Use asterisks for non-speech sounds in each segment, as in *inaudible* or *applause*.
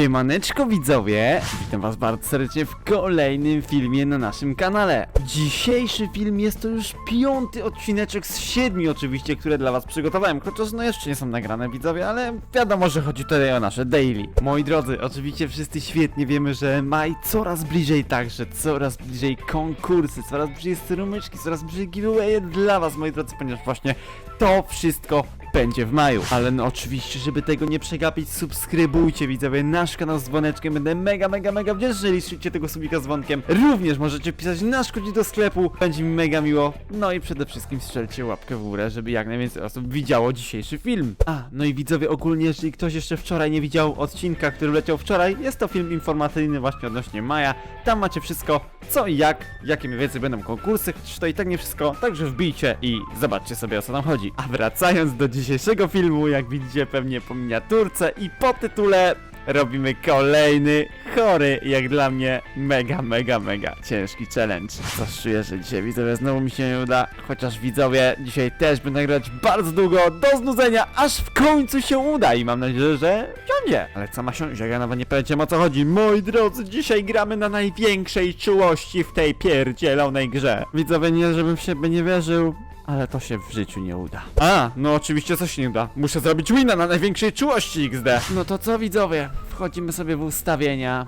Siemaneczko widzowie, witam was bardzo serdecznie w kolejnym filmie na naszym kanale. Dzisiejszy film jest to już piąty odcineczek z siedmiu oczywiście, które dla was przygotowałem, chociaż no jeszcze nie są nagrane widzowie, ale wiadomo, że chodzi tutaj o nasze daily. Moi drodzy, oczywiście wszyscy świetnie wiemy, że maj coraz bliżej także, coraz bliżej konkursy, coraz bliżej strumyczki, coraz bliżej giveawaye dla was moi drodzy, ponieważ właśnie to wszystko będzie w maju. Ale no oczywiście, żeby tego nie przegapić, subskrybujcie widzowie nasz kanał z dzwoneczkiem. Będę mega, mega, mega wdzięczny, jeżeli słyszycie tego subika z dzwonkiem. Również możecie wpisać nasz kodzik do sklepu, będzie mi mega miło. No i przede wszystkim strzelcie łapkę w górę, żeby jak najwięcej osób widziało dzisiejszy film. A, no i widzowie ogólnie, jeżeli ktoś jeszcze wczoraj nie widział odcinka, który leciał wczoraj, jest to film informacyjny właśnie odnośnie maja. Tam macie wszystko, co i jak, jakie mniej więcej będą konkursy, chociaż to i tak nie wszystko, także wbijcie i zobaczcie sobie o co tam chodzi. A wracając do dzisiejszego filmu, jak widzicie pewnie po miniaturce i po tytule robimy kolejny chory, jak dla mnie, mega, mega, mega ciężki challenge. Coś czuję, że dzisiaj widzowie znowu mi się nie uda, chociaż widzowie dzisiaj też będę nagrać bardzo długo, do znudzenia, aż w końcu się uda i mam nadzieję, że siądzie. Ale co ma siąść, jak ja nawet nie powiedziałem o co chodzi. Moi drodzy, dzisiaj gramy na największej czułości w tej pierdzielonej grze. Widzowie, nie żebym w siebie nie wierzył, ale to się w życiu nie uda. A, no oczywiście coś nie uda. Muszę zrobić wina na największej czułości XD. No to co widzowie? Wchodzimy sobie w ustawienia.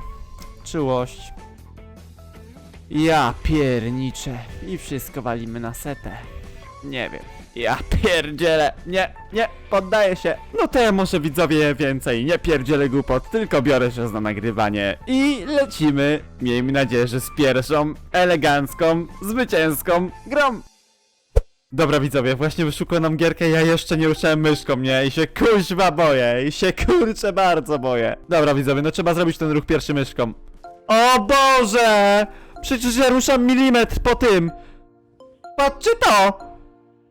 Czułość. Ja pierniczę. I wszystko walimy na setę. Nie wiem. Ja pierdzielę. Nie, nie, poddaję się. No to ja może widzowie więcej. Nie pierdzielę głupot, tylko biorę się za nagrywanie. I lecimy. Miejmy nadzieję, że z pierwszą, elegancką, zwycięską grą. Dobra widzowie, właśnie wyszukał nam gierkę, ja jeszcze nie ruszałem myszką, nie? I się kuźwa boję, i się kurczę bardzo boję. Dobra widzowie, no trzeba zrobić ten ruch pierwszy myszką. O Boże! Przecież ja ruszam milimetr po tym! Patrzcie to!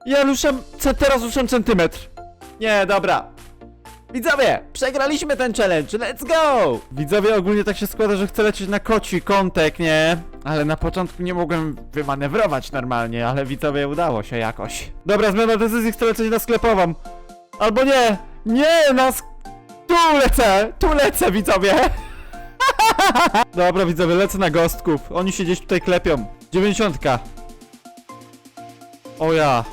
Ja ruszam, teraz ruszam centymetr. Nie, dobra. Widzowie, przegraliśmy ten challenge, let's go! Widzowie, ogólnie tak się składa, że chcę lecieć na koci kątek, nie? Ale na początku nie mogłem wymanewrować normalnie, ale widzowie, udało się jakoś. Dobra, zmiana decyzji, chcę lecieć na sklepową. Albo nie, nie, na sk... Tu lecę, tu lecę, widzowie! *laughs* Dobra, widzowie, lecę na gostków. Oni się gdzieś tutaj klepią. Dziewięćdziesiątka. O ja.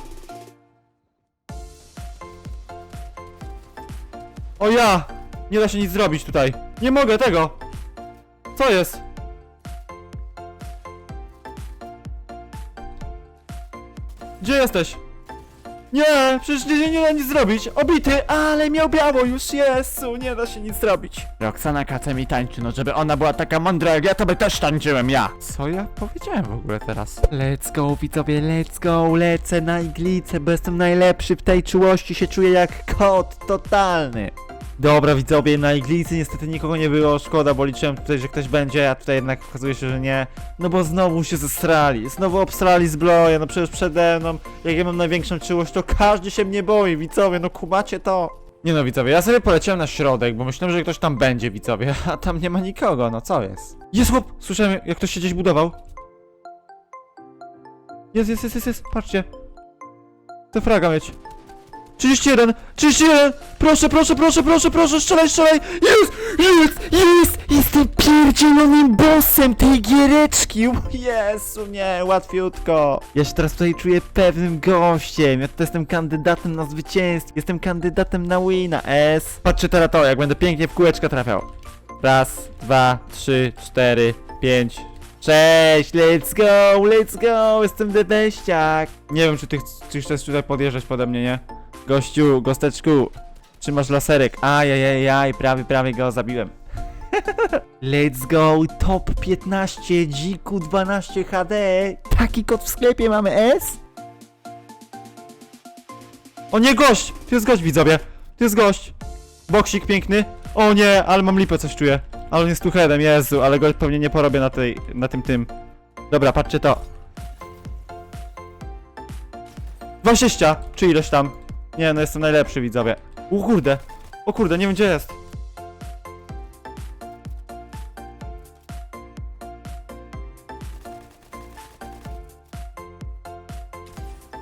O ja! Nie da się nic zrobić tutaj. Nie mogę tego! Co jest? Gdzie jesteś? Nie, przecież nie, nie da nic zrobić. Obity, ale miał biało już, Jezu, nie da się nic zrobić. Roxana kace mi tańczy, no żeby ona była taka mądra jak ja, to by też tańczyłem ja. Co ja powiedziałem w ogóle teraz? Let's go, widzowie, let's go, lecę na iglicę, bo jestem najlepszy w tej czułości, się czuję jak kot totalny. Dobra widzowie, na iglicy niestety nikogo nie było, szkoda, bo liczyłem tutaj, że ktoś będzie, a tutaj jednak okazuje się, że nie. No bo znowu się zestrali, znowu obstrali zbroję, no przecież przede mną, jak ja mam największą czułość, to każdy się mnie boi, widzowie, no kumacie to. Nie no widzowie, ja sobie poleciałem na środek, bo myślałem, że ktoś tam będzie, widzowie, *laughs* a tam nie ma nikogo, no co jest? Jest chłop! Słyszałem, jak ktoś się gdzieś budował. Jest, jest, jest, jest, jest, patrzcie. Chcę fraga mieć. 31! 31! Proszę, proszę, proszę, proszę, proszę, strzelaj, strzelaj! Jest! Jest! Jest! Jestem pierdzielonym bossem tej giereczki! Jezu, nie, łatwiutko! Ja się teraz tutaj czuję pewnym gościem. Ja tutaj jestem kandydatem na zwycięstwo. Jestem kandydatem na wina. S. Patrzcie teraz to, jak będę pięknie w kółeczka trafiał. Raz, dwa, trzy, cztery, pięć, Cześć, let's go, let's go, jestem dedeściak. Nie wiem, czy ty, ch- czy chcesz tutaj podjeżdżać pode mnie, nie? Gościu, gosteczku, trzymasz laserek. Ajajajaj, prawie, prawie go zabiłem. *laughs* let's go, top 15, dziku 12 HD. Taki kod w sklepie mamy, S? O nie, gość! To jest gość, widzowie. To jest gość. Boksik piękny. O nie, ale mam lipę, coś czuję. Ale on jest tu headem, Jezu, ale go pewnie nie porobię na tej, na tym tym. Dobra, patrzcie to. 20, czy ileś tam. Nie, no jestem najlepszy, widzowie. O kurde, o kurde, nie wiem gdzie jest.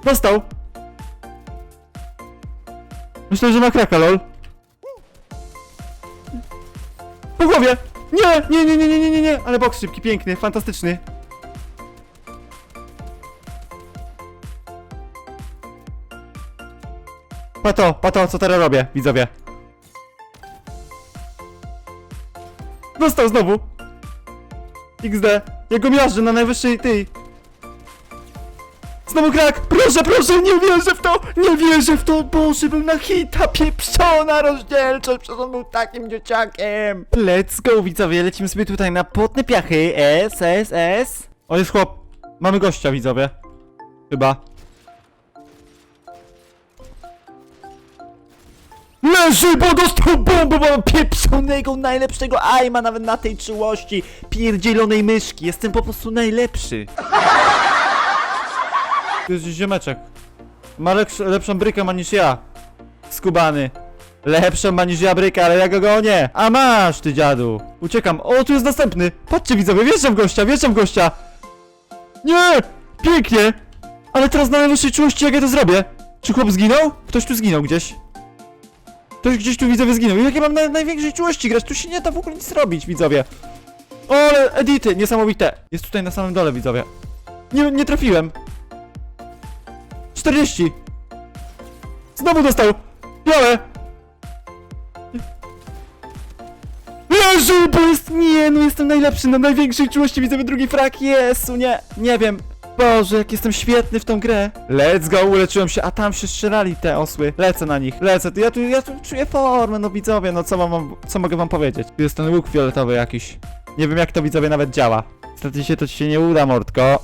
Dostał! Myślę, że ma kraka, lol. po głowie! Nie, nie, nie, nie, nie, nie, nie, nie, ale boks szybki, piękny, fantastyczny. Pato, pato, co teraz robię, widzowie? Dostał znowu! XD, jego miażdżę na najwyższej tej. Znowu krak! Proszę, proszę, nie wierzę w to! Nie wierzę w to! Boże, był na hita, pieprzona rozdzielczość, przecież on był takim dzieciakiem! Let's go, widzowie, lecimy sobie tutaj na potne piachy, S, S, S. O, jest chłop. Mamy gościa, widzowie. Chyba. Leży, bo dostał bombę, bo pieprzonego, najlepszego aima nawet na tej czułości pierdzielonej myszki. Jestem po prostu najlepszy. To jest ziomeczek. Ma lepsz, lepszą brykę ma niż ja. Skubany. Lepszą ma niż ja brykę, ale ja go gonię. A masz, ty dziadu. Uciekam. O, tu jest następny. Patrzcie widzowie, wjeżdżam w gościa, wjeżdżam w gościa. Nie! Pięknie! Ale teraz na najwyższej czułości jak ja to zrobię? Czy chłop zginął? Ktoś tu zginął gdzieś. Ktoś gdzieś tu widzowie zginął. I jak ja mam na największej czułości grać, tu się nie da w ogóle nic robić, widzowie. O, ale edity, niesamowite. Jest tutaj na samym dole, widzowie. Nie, nie trafiłem. 40. Znowu dostał. Białe. Leży, bo jest... Nie, no jestem najlepszy na największej czułości, widzowie drugi frak. Jesu, nie, nie wiem. Boże, jak jestem świetny w tą grę. Let's go, uleczyłem się, a tam się strzelali te osły. Lecę na nich, lecę. Ja tu, ja tu czuję formę, no widzowie, no co mam, co mogę wam powiedzieć? Tu jest ten łuk fioletowy jakiś. Nie wiem jak to widzowie nawet działa. Niestety się to ci się nie uda, mordko.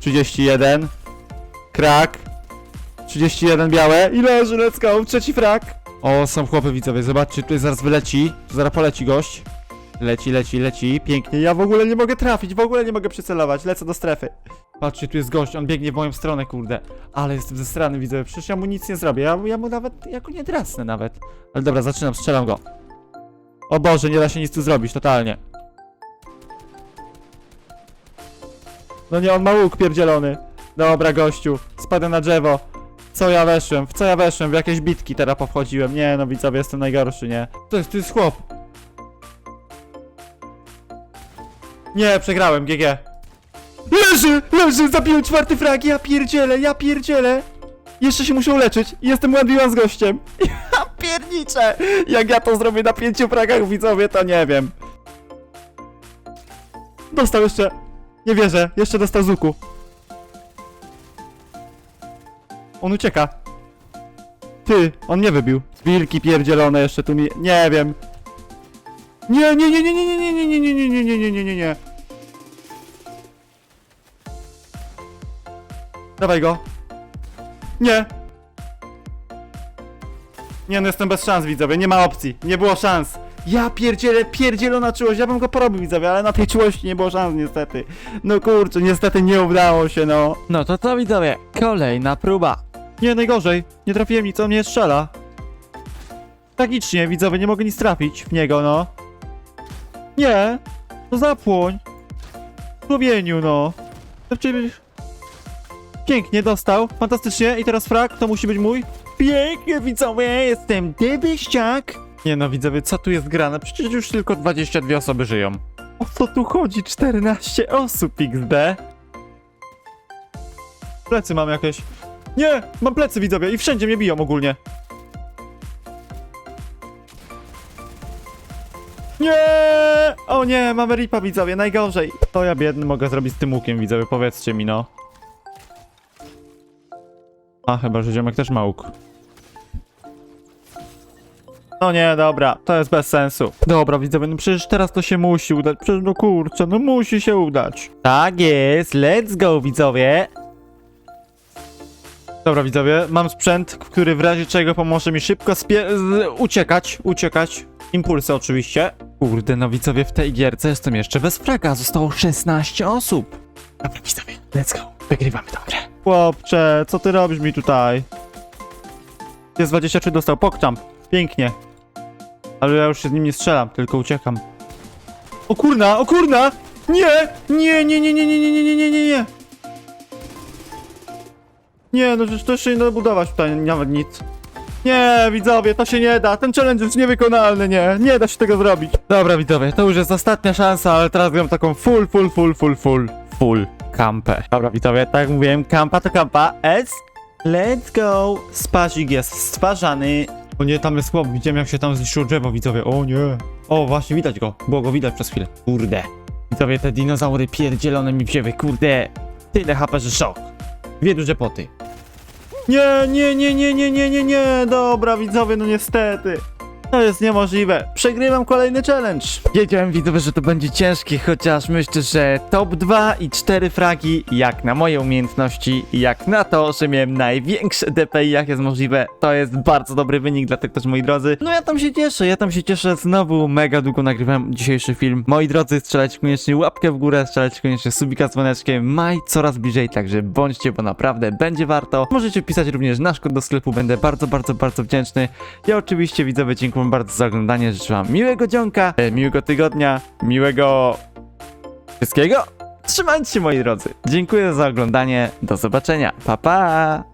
31. Krak. 31 białe. I leży, let's go. Trzeci frak. O, są chłopy widzowie. Zobaczcie, tutaj zaraz wyleci. Zaraz poleci gość. Leci, leci, leci. Pięknie. Ja w ogóle nie mogę trafić. W ogóle nie mogę przycelować. Lecę do strefy. Patrzcie, tu jest gość. On biegnie w moją stronę, kurde. Ale jestem ze strony, widzowie. Przecież ja mu nic nie zrobię. Ja, ja mu nawet, ja go nie drasnę nawet. Ale dobra, zaczynam. Strzelam go. O Boże, nie da się nic tu zrobić. Totalnie. No nie, on ma łuk pierdzielony. Dobra, gościu, spadłem na drzewo. Co ja weszłem? W co ja weszłem? W jakieś bitki teraz powchodziłem. Nie no, widzowie, jestem najgorszy, nie? To jest, to jest chłop. Nie, przegrałem, GG. Leży, leży, zabiłem czwarty frag, ja pierdzielę, ja pierdzielę. Jeszcze się muszę uleczyć i jestem one z gościem. *laughs* Ja pierniczę. Jak ja to zrobię na pięciu fragach, widzowie, to nie wiem. Dostał jeszcze. Nie wierzę, jeszcze dostał z łuku. On ucieka. Ty, on nie wybił. Wilki pierdzielone jeszcze tu mi... Nie wiem. Nie, nie, nie, nie, nie, nie, nie, nie, nie, nie, nie, nie, nie, nie, nie, nie. Dawaj go. Nie. Nie, no jestem bez szans, widzowie, nie ma opcji. Nie było szans. Ja pierdzielę, pierdzielona czułość, ja bym go porobił, widzowie, ale na tej czułości nie było szans, niestety. No kurczę, niestety nie udało się, no. No to to widzowie, kolejna próba. Nie, najgorzej. Nie trafiłem nic, on mnie strzela. Tragicznie, widzowie, nie mogę nic trafić w niego, no. Nie, no zapłoń. Człowieniu, no. Znaczy... Pięknie, dostał, fantastycznie. I teraz frak, to musi być mój. Pięknie, widzowie, jestem dybyściak. Nie no, widzowie, co tu jest grane? Przecież już tylko 22 osoby żyją. O co tu chodzi? 14 osób, XD. Plecy mam jakieś. Nie! Mam plecy, widzowie, i wszędzie mnie biją ogólnie. Nie! O nie, mamy ripa, widzowie, najgorzej. To ja biedny mogę zrobić z tym łukiem, widzowie, powiedzcie mi, no. A, chyba, że ziomek też ma łuk. No nie, dobra, to jest bez sensu. Dobra, widzowie, no przecież teraz to się musi udać. Przecież no kurczę, no musi się udać. Tak jest, let's go, widzowie. Dobra, widzowie, mam sprzęt, który w razie czego pomoże mi szybko spie- uciekać, uciekać. Impulsy oczywiście. Kurde, no widzowie, w tej gierce jestem jeszcze bez fraga. Zostało 16 osób. Dobra, widzowie, let's go. Wygrywamy tę grę. Chłopcze, co ty robisz mi tutaj? Jest 23 dostał pokczam. Pięknie. Ale ja już się z nim nie strzelam, tylko uciekam. O kurna, o kurna! Nie! Nie, nie, nie, nie, nie, nie, nie, nie, nie, nie, nie! Nie, no to jeszcze nie da budować tutaj nawet nic. Nie, widzowie, to się nie da. Ten challenge jest niewykonalny, nie. Nie da się tego zrobić. Dobra, widzowie, to już jest ostatnia szansa, ale teraz gram taką full, full, full, full, full, full kampę. Dobra, widzowie, tak jak mówiłem, kampa to kampa. S. Let's go. Spazik jest stwarzany. O nie, tam jest chłop, widziałem jak się tam zniszczyło drzewo, widzowie. O nie. O, właśnie widać go. Było go widać przez chwilę. Kurde. Widzowie, te dinozaury pierdzielone mi wzięły, kurde. Tyle HP, że szok. Dwie duże poty. Nie, nie, nie, nie, nie, nie, nie, nie. Dobra, widzowie, no niestety. To jest niemożliwe. Przegrywam kolejny challenge. Wiedziałem, widzowie, że to będzie ciężkie, chociaż myślę, że top 2 i 4 fragi, jak na moje umiejętności, jak na to, że miałem największe DPI, jak jest możliwe, to jest bardzo dobry wynik, dlatego też, moi drodzy, no ja tam się cieszę, ja tam się cieszę. Znowu mega długo nagrywam dzisiejszy film. Moi drodzy, strzelajcie koniecznie łapkę w górę, strzelajcie koniecznie subika z dzwoneczkiem. Maj coraz bliżej, także bądźcie, bo naprawdę będzie warto. Możecie wpisać również nasz kod do sklepu, będę bardzo, bardzo, bardzo wdzięczny. Ja oczywiście widzowie dziękuję wam bardzo za oglądanie, życzę wam miłego dzionka, e, miłego tygodnia, miłego wszystkiego. Trzymajcie się moi drodzy. Dziękuję za oglądanie, do zobaczenia, pa pa!